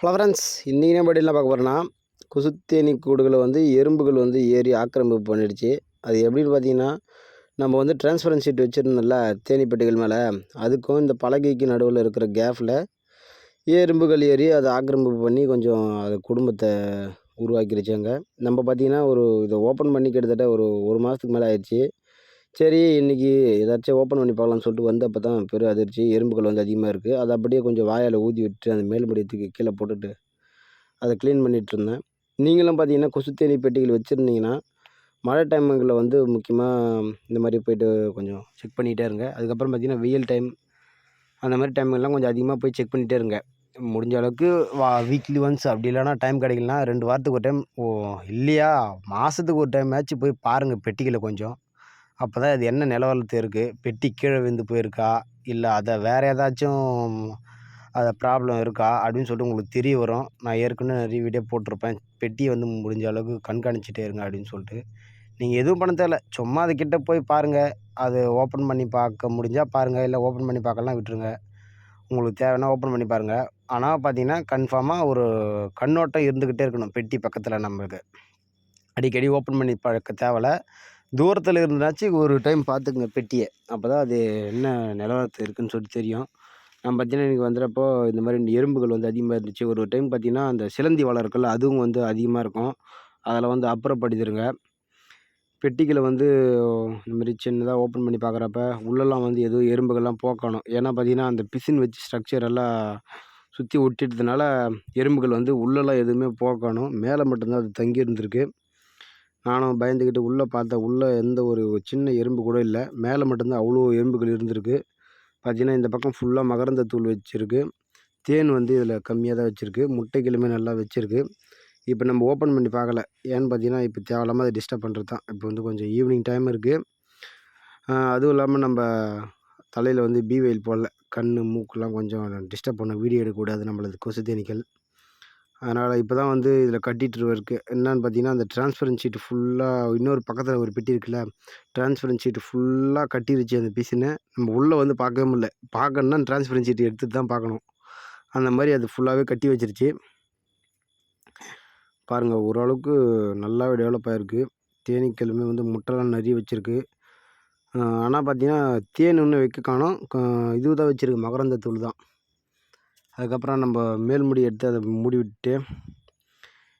Hello friends இன்றைக்கி நம்ம என்ன பார்க்க போகிறோன்னா குசுத்தேனி கூடுகளை வந்து எறும்புகள் வந்து ஏறி ஆக்கிரமிப்பு பண்ணிடுச்சு. அது எப்படின்னு பார்த்தீங்கன்னா நம்ம வந்து டிரான்ஸ்பரன்ட் ஷீட் வச்சுருந்தோம்ல தேனி பெட்டிகள் மேலே அதுக்கும் இந்த பலகைக்கு நடுவில் இருக்கிற கேஃபில் எறும்புகள் ஏறி அதை ஆக்கிரமிப்பு பண்ணி கொஞ்சம் அது குடும்பத்தை உருவாக்கிடுச்சாங்க நம்ம பார்த்தீங்கன்னா ஒரு இதை ஓப்பன் பண்ணி கிட்டத்தட்ட ஒரு ஒரு மாதத்துக்கு மேலே ஆயிடுச்சு. சரி இன்றைக்கி ஏதாச்சும் ஓப்பன் பண்ணி பார்க்கலான்னு சொல்லிட்டு வந்து அப்போ தான் பெரும் அதிர்ச்சி எறும்புகள் வந்து அதிகமாக இருக்குது அதை அப்படியே கொஞ்சம் வாயால் ஊதி விட்டு அந்த மேல்முடியத்துக்கு கீழே போட்டுட்டு அதை க்ளீன் பண்ணிகிட்ருந்தேன் நீங்களும் பார்த்தீங்கன்னா கொசுத்தேனி பெட்டிகள் வச்சுருந்தீங்கன்னா மழை டைமுங்களில் வந்து முக்கியமாக இந்த மாதிரி போய்ட்டு கொஞ்சம் செக் பண்ணிகிட்டே இருங்க. அதுக்கப்புறம் பார்த்தீங்கன்னா வெயில் டைம் அந்த மாதிரி டைம்லாம் கொஞ்சம் அதிகமாக போய் செக் பண்ணிகிட்டே இருங்க. முடிஞ்ச அளவுக்கு வா வீக்லி ஒன்ஸ் அப்படி இல்லைனா டைம் கிடைக்கலனா ரெண்டு வாரத்துக்கு ஒரு டைம் ஓ இல்லையா? மாதத்துக்கு ஒரு டைம் ஆச்சு போய் பாருங்கள் பெட்டிகளை கொஞ்சம். அப்போ தான் அது என்ன நிலவரத்து இருக்குது பெட்டி கீழே விழுந்து போயிருக்கா? இல்லை அதை வேறு ஏதாச்சும் அது ப்ராப்ளம் இருக்கா? அப்படின்னு சொல்லிட்டு உங்களுக்கு தெரிய வரும். நான் ஏற்கனவே நிறைய வீடியோ போட்டிருப்பேன். பெட்டியை வந்து முடிஞ்ச அளவுக்கு கண்காணிச்சிட்டே இருங்க அப்படின்னு சொல்லிட்டு. நீங்கள் எதுவும் பண்ண தேவையில்ல. சும்மா அது போய் பாருங்கள் அது ஓப்பன் பண்ணி பார்க்க முடிஞ்சால் பாருங்கள் இல்லை ஓப்பன் பண்ணி பார்க்கலாம் விட்டுருங்க. உங்களுக்கு தேவைன்னா ஓப்பன் பண்ணி பாருங்கள் ஆனால் பார்த்தீங்கன்னா கன்ஃபார்மாக ஒரு கண்ணோட்டம் இருந்துக்கிட்டே இருக்கணும். பெட்டி பக்கத்தில் நம்மளுக்கு. அடிக்கடி ஓப்பன் பண்ணி பார்க்க தேவையில்ல. தூரத்தில் இருந்தாச்சு ஒரு டைம் பார்த்துக்குங்க பெட்டியை. அப்போ தான் அது என்ன நிலவரத்தில் இருக்குதுன்னு சொல்லிட்டு தெரியும். நான் பார்த்தீங்கன்னா இன்றைக்கி வந்துடுறப்போ இந்த மாதிரி இந்த எறும்புகள் வந்து அதிகமாக இருந்துச்சு. ஒரு டைம் பார்த்தீங்கன்னா அந்த சிலந்தி வலை இருக்குல்ல அதுவும் வந்து அதிகமாக இருக்கும். அதில் வந்து அப்புறப்படுத்திடுங்க பெட்டிகளை வந்து இந்த மாதிரி சின்னதாக ஓப்பன் பண்ணி பார்க்குறப்ப உள்ளெல்லாம் வந்து எதுவும் எறும்புகள்லாம் போக்கணும். ஏன்னா பார்த்தீங்கன்னா அந்த பிசின் வச்சு ஸ்ட்ரக்சர் எல்லாம் சுற்றி ஒட்டிட்டதுனால எறும்புகள் வந்து உள்ளெல்லாம் எதுவுமே போக்கணும். மேலே மட்டும்தான் அது தங்கி இருந்திருக்கு நானும் பயந்துக்கிட்டு உள்ளே பார்த்தேன் உள்ளே எந்த ஒரு சின்ன எறும்பு கூட இல்லை. மேலே மட்டும்தான் அவ்வளோ எறும்புகள் இருந்திருக்கு. பார்த்தீங்கன்னா இந்த பக்கம் ஃபுல்லாக மகரந்த தூள் வச்சுருக்கு. தேன் வந்து இதில் கம்மியாக தான் வச்சுருக்கு. முட்டைகளுமே நல்லா வச்சுருக்கு. இப்போ நம்ம ஓப்பன் பண்ணி பார்க்கல. ஏன்னு பார்த்தீங்கன்னா இப்போ தேவையில்லாமல் அதை டிஸ்டர்ப் பண்ணுறது தான். இப்போ வந்து கொஞ்சம் ஈவினிங் டைம் இருக்குது அதுவும் இல்லாமல் நம்ம தலையில் வந்து பி வெயில் போடல. கண் மூக்கெலாம் கொஞ்சம் டிஸ்டர்ப் பண்ண வீடியோ எடுக்கக்கூடாது நம்மளது கொசு தேனீக்கள். அதனால் இப்போ தான் வந்து இதில் கட்டிகிட்டு இருக்குது என்னென்னு பார்த்தீங்கன்னா அந்த ட்ரான்ஸ்பரன்ட் ஷீட்டு ஃபுல்லாக இன்னொரு பக்கத்தில் ஒரு பெட்டி இருக்குல்ல ட்ரான்ஸ்பரன்ட் ஷீட்டு ஃபுல்லாக கட்டிருச்சு அந்த பீஸுன்னு நம்ம உள்ளே வந்து பார்க்கவே முடியல. பார்க்கணுன்னா ட்ரான்ஸ்பரன்ட் ஷீட்டு எடுத்துகிட்டு தான் பார்க்கணும் அந்த மாதிரி அது ஃபுல்லாகவே கட்டி வச்சிருச்சு. பாருங்கள் ஓரளவுக்கு நல்லாவே டெவலப் ஆகிருக்கு தேனீக்களுமே வந்து முட்டைலாம் நிறைய வச்சுருக்கு. ஆனால் பார்த்தீங்கன்னா தேன் ஒன்று வைக்க காணும். இது தான் வச்சுருக்கு மகரந்த தூள் தான். அதுக்கப்புறம் நம்ம மேல்முடி எடுத்து அதை மூடி விட்டு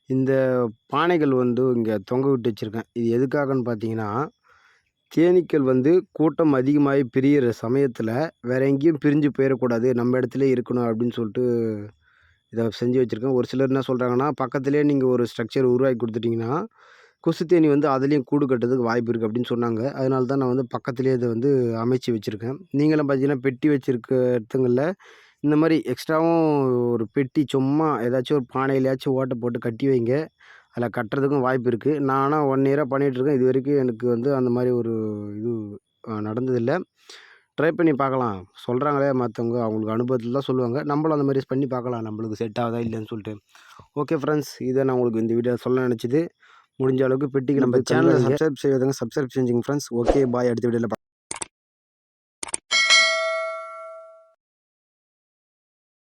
இந்த பானைகள் வந்து இங்கே தொங்க விட்டு வச்சுருக்கேன். இது எதுக்காகன்னு பார்த்தீங்கன்னா தேனீக்கள் வந்து கூட்டம் அதிகமாகி பிரியிற சமயத்தில் வேறு எங்கேயும் பிரிஞ்சு போயிடக்கூடாது நம்ம இடத்துல இருக்கணும் அப்படின்னு சொல்லிட்டு இதை செஞ்சு வச்சுருக்கேன். ஒரு சிலர் என்ன சொல்கிறாங்கன்னா பக்கத்துலேயே நீங்கள் ஒரு ஸ்ட்ரக்சர் உருவாக்கி கொடுத்துட்டிங்கன்னா கொசு தேனி வந்து அதுலேயும் கூடு கட்டுறதுக்கு வாய்ப்பு இருக்குது அப்படின்னு சொன்னாங்க. அதனால தான் நான் வந்து பக்கத்துலேயே இதை வந்து அமைச்சு வச்சுருக்கேன். நீங்களும் பார்த்தீங்கன்னா பெட்டி வச்சுருக்க இடத்துங்களில் இந்த மாதிரி எக்ஸ்ட்ராவும் ஒரு பெட்டி சும்மா ஏதாச்சும் ஒரு பானையிலையாச்சும் ஓட்டை போட்டு கட்டி வைங்க. அதில் கட்டுறதுக்கும் வாய்ப்பு இருக்குது நான் ஆனால் ஒன் இயராக பண்ணிகிட்ருக்கேன் இது வரைக்கும் எனக்கு வந்து அந்த மாதிரி ஒரு இது நடந்ததில்லை. ட்ரை பண்ணி பார்க்கலாம். சொல்கிறாங்களே மற்றவங்க அவங்களுக்கு அனுபவத்தில் தான் சொல்லுவாங்க. நம்மளும் அந்த மாதிரி பண்ணி பார்க்கலாம். நம்மளுக்கு செட் ஆகுதா இல்லைன்னு சொல்லிட்டு. ஓகே ஃப்ரெண்ட்ஸ் இதை நான் உங்களுக்கு இந்த வீடியோ சொல்ல நினச்சிது. முடிஞ்ச அளவுக்கு பெட்டிக்கு நம்ம சேனலை சப்ஸ்கிரைப் செய்வதுங்க சப்ஸ்கிரைப் செஞ்சுங்க ஃப்ரெண்ட்ஸ் ஓகே பாய் அடுத்த வீடியோவில்